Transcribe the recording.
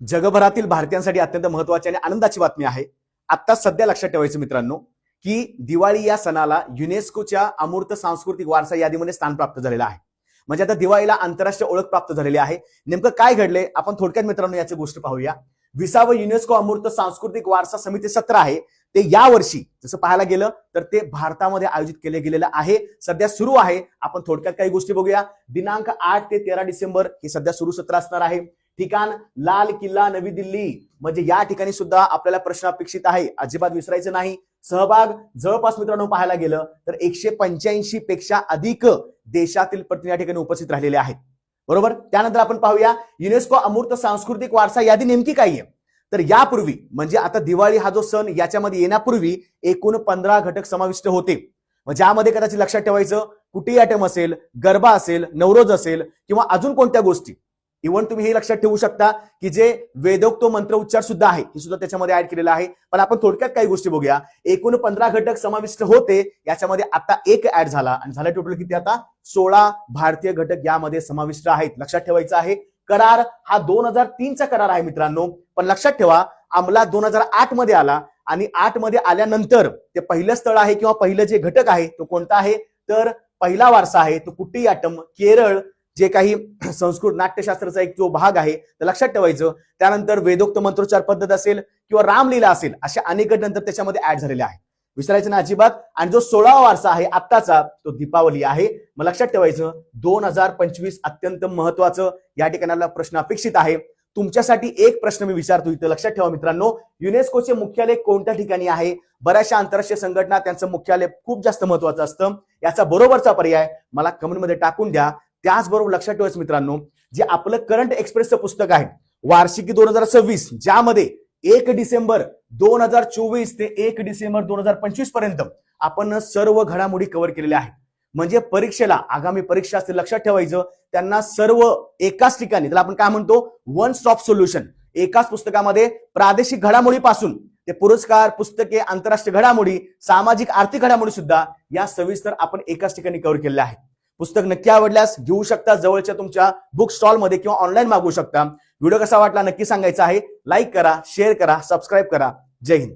जगभरातील भारतीयांसाठी अत्यंत महत्वाची आणि आनंदाची बातमी आहे. आता सध्या लक्षात ठेवायचं मित्रांनो की दिवाळी या सणाला युनेस्कोच्या अमूर्त सांस्कृतिक वारसा यादीमध्ये स्थान प्राप्त झालेलं आहे. म्हणजे आता दिवाळीला आंतरराष्ट्रीय ओळख प्राप्त झालेली आहे. नेमकं काय घडले आपण थोडक्यात मित्रांनो याची गोष्ट पाहूया. विसावं युनेस्को अमूर्त सांस्कृतिक वारसा समिती सत्र आहे. ते या वर्षी जसं पाहायला गेलं तर ते भारतामध्ये आयोजित केले गेलेलं आहे. सध्या सुरू आहे. आपण थोडक्यात काही गोष्टी बघूया. दिनांक आठ ते तेरा डिसेंबर हे सध्या सुरू सत्र असणार आहे. ठिकाण लाल किल्ला नवी दिल्ली. म्हणजे या ठिकाणी सुद्धा आपल्याला प्रश्न अपेक्षित आहे. अजिबात विसरायचं नाही. सहभाग जवळपास मित्रांनो पाहायला गेलं तर एकशे पंच्याऐंशी पेक्षा अधिक देशातील प्रतिनिधी या ठिकाणी उपस्थित राहिलेले आहेत. बरोबर? त्यानंतर आपण पाहूया युनेस्को अमूर्त सांस्कृतिक वारसा यादी नेमकी काय आहे? तर यापूर्वी म्हणजे आता दिवाळी हा जो सण याच्यामध्ये येण्यापूर्वी एकूण पंधरा घटक समाविष्ट होते. मग ज्यामध्ये कदाचित लक्षात ठेवायचं कुठेही आयटम असेल गरबा असेल नवरोज असेल किंवा अजून कोणत्या गोष्टी? इव्हन तुम्ही हे लक्षात ठेवू शकता की जे वेदोक्त मंत्र उच्चार सुद्धा आहे हे सुद्धा त्याच्यामध्ये ऍड केलेलं आहे. पण आपण थोडक्यात काही गोष्टी बघूया. एकूण पंधरा घटक समाविष्ट होते याच्यामध्ये आता एक ऍड झाला. आणि झाला टोटल किती आता? सोळा भारतीय घटक यामध्ये समाविष्ट आहेत. लक्षात ठेवायचं आहे करार हा दोन हजार तीनचा करार आहे मित्रांनो. पण लक्षात ठेवा अंमलात दोन हजार आठमध्ये आला. आणि आठमध्ये आल्यानंतर ते पहिलं स्थळ आहे किंवा पहिलं जे घटक आहे तो कोणता आहे? तर पहिला वारसा आहे तो कुट्टीयाटम केरळ जे काही संस्कृत नाट्यशास्त्राचा एक जो भाग आहे तर लक्षात ठेवायचं. त्यानंतर वेदोक्त मंत्रोच्चार पद्धत असेल किंवा रामलीला असेल अशा अनेक नंतर त्याच्यामध्ये ऍड झालेले आहे विसरायचं ना अजिबात. आणि जो सोळावा वारसा आहे आत्ताचा तो दीपावली आहे. मग लक्षात ठेवायचं दोन हजार पंचवीस अत्यंत महत्वाचं या ठिकाणाला प्रश्न अपेक्षित आहे. तुमच्यासाठी एक प्रश्न मी विचारतो इथं. लक्षात ठेवा मित्रांनो युनेस्कोचे मुख्यालय कोणत्या ठिकाणी आहे? बऱ्याचशा आंतरराष्ट्रीय संघटना त्यांचं मुख्यालय खूप जास्त महत्वाचं असतं. याचा बरोबरचा पर्याय मला कमेंटमध्ये टाकून द्या. त्याचबरोबर लक्षात ठेवायचं मित्रांनो जे आपलं करंट एक्सप्रेसचं पुस्तक आहे वार्षिकी दोन हजार सव्वीस ज्यामध्ये एक डिसेंबर दोन हजार चोवीस ते एक डिसेंबर दोन हजार पंचवीसपर्यंत आपण सर्व घडामोडी कव्हर केलेल्या आहेत. म्हणजे परीक्षेला आगामी परीक्षा असते लक्षात ठेवायचं त्यांना सर्व एकाच ठिकाणी त्याला आपण काय म्हणतो? वन स्टॉप सोल्युशन एकाच पुस्तकामध्ये प्रादेशिक घडामोडीपासून ते पुरस्कार पुस्तके आंतरराष्ट्रीय घडामोडी सामाजिक आर्थिक घडामोडी सुद्धा या सविस्तर आपण एकाच ठिकाणी कव्हर केलेल्या आहेत. पुस्तक नक्की आवडल्यास घेऊ शकता जवळच्या तुमच्या बुक स्टॉलमध्ये किंवा ऑनलाईन मागवू शकता. व्हिडिओ कसा वाटला नक्की सांगायचा आहे. लाईक करा शेअर करा सबस्क्राईब करा. जय हिंद.